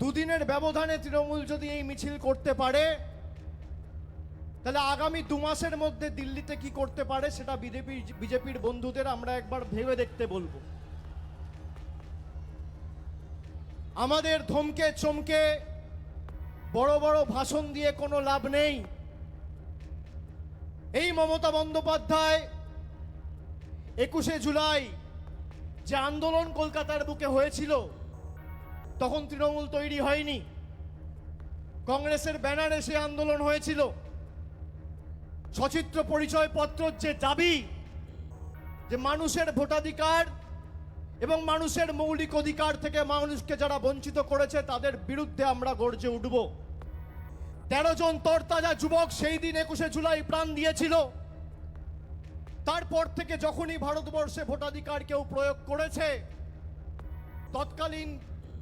দুদিনের ব্যবধানে তৃণমূল যদি এই মিছিল করতে পারে, তাহলে আগামী দু মাসের মধ্যে দিল্লিতে কি করতে পারে সেটা বিজেপি, বিজেপির বন্ধুদের আমরা একবার ভেবে দেখতে বলব। আমাদের ধমকে, চমকে, বড় বড় ভাষণ দিয়ে কোনো লাভ নেই। এই মমতা বন্দ্যোপাধ্যায় একুশে জুলাই যে আন্দোলন কলকাতার বুকে হয়েছিল তখন তৃণমূল তৈরি হয়নি। কংগ্রেসের ব্যানারে সে আন্দোলন হয়েছিল। সচিত্র পরিচয়পত্রর যে দাবি, যে মানুষের ভোটাধিকার এবং মানুষের মৌলিক অধিকার থেকে মানুষকে যারা বঞ্চিত করেছে, তাদের বিরুদ্ধে আমরা গর্জে উঠব। তেরো জন তরতাজা যুবক সেই দিন একুশে জুলাই প্রাণ দিয়েছিল। তারপর থেকে যখনই ভারতবর্ষে ভোটাধিকার কেউ প্রয়োগ করেছে, তৎকালীন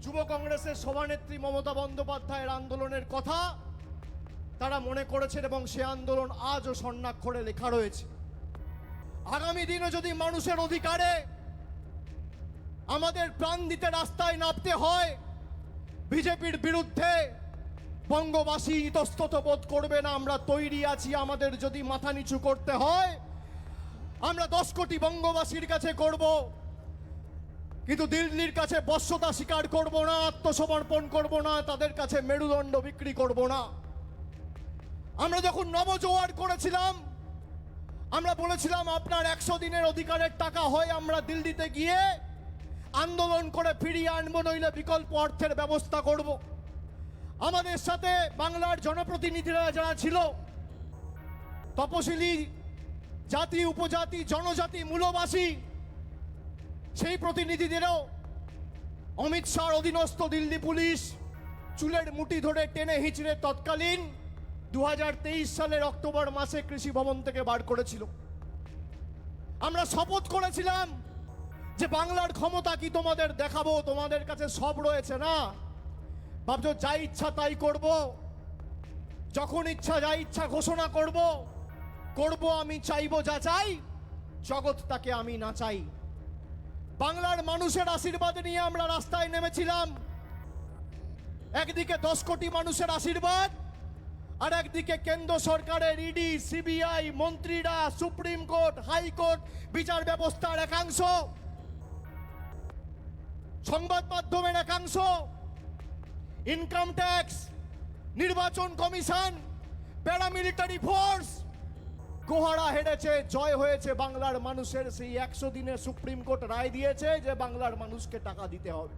যুব কংগ্রেসের সভানেত্রী মমতা বন্দ্যোপাধ্যায়ের আন্দোলনের কথা তারা মনে করেছেন এবং সে আন্দোলন আজও স্বর্ণাক্ষরে লেখা রয়েছে। আগামী দিনে যদি মানুষের অধিকারে আমাদের প্রাণ দিতে রাস্তায় নামতে হয়, বিজেপির বিরুদ্ধে বঙ্গবাসী ইতস্তত বোধ করবে না, আমরা তৈরি আছি, আমাদের যদি মাথা নিচু করতে হয়, আমরা দশ কোটি বঙ্গবাসীর কাছে করব কিন্তু দিল্লির কাছে বশ্যতা স্বীকার করব না, আত্মসমর্পণ করব না, তাদের কাছে মেরুদণ্ড বিক্রি করব না। আমরা যখন নবজোয়ার করেছিলাম, আমরা বলেছিলাম, আপনার একশো দিনের অধিকারের টাকা হয়, আমরা দিল্লিতে গিয়ে আন্দোলন করে ফিরিয়ে আনব, নইলে বিকল্প অর্থের ব্যবস্থা করব। আমাদের সাথে বাংলার জনপ্রতিনিধিরা যারা ছিল, তপশিলি জাতি, উপজাতি, জনজাতি, মূলবাসী সেই প্রতিনিধিদেরও অমিত শাহর অধীনস্থ দিল্লি পুলিশ চুলের মুটি ধরে টেনে হিঁচড়ে তৎকালীন দু হাজার তেইশ সালের অক্টোবর মাসে কৃষি ভবন থেকে বার করেছিল। আমরা শপথ করেছিলাম যে বাংলার ক্ষমতা কি তোমাদের দেখাবো, তোমাদের কাছে সব রয়েছে না? ভাবছ যা ইচ্ছা তাই করব, যখন ইচ্ছা যা ইচ্ছা ঘোষণা করব করব আমি, চাইব যা চাই, জগৎ তাকে আমি না চাই। বাংলার মানুষের আশীর্বাদ নিয়ে আমরা রাস্তায় নেমেছিলাম। একদিকে দশ কোটি মানুষের আশীর্বাদ, আর একদিকে কেন্দ্র সরকারের ইডি, সিবিআই, মন্ত্রীরা, সুপ্রিম কোর্ট, হাইকোর্ট, বিচার ব্যবস্থার একাংশ, সংবাদ মাধ্যমের একাংশ, ইনকাম ট্যাক্স, নির্বাচন কমিশন, প্যারামিলিটারি ফোর্স গোহারা হেরেছে, জয় হয়েছে বাংলার মানুষের। সেই একশো দিনে সুপ্রিম কোর্ট রায় দিয়েছে যে বাংলার মানুষকে টাকা দিতে হবে।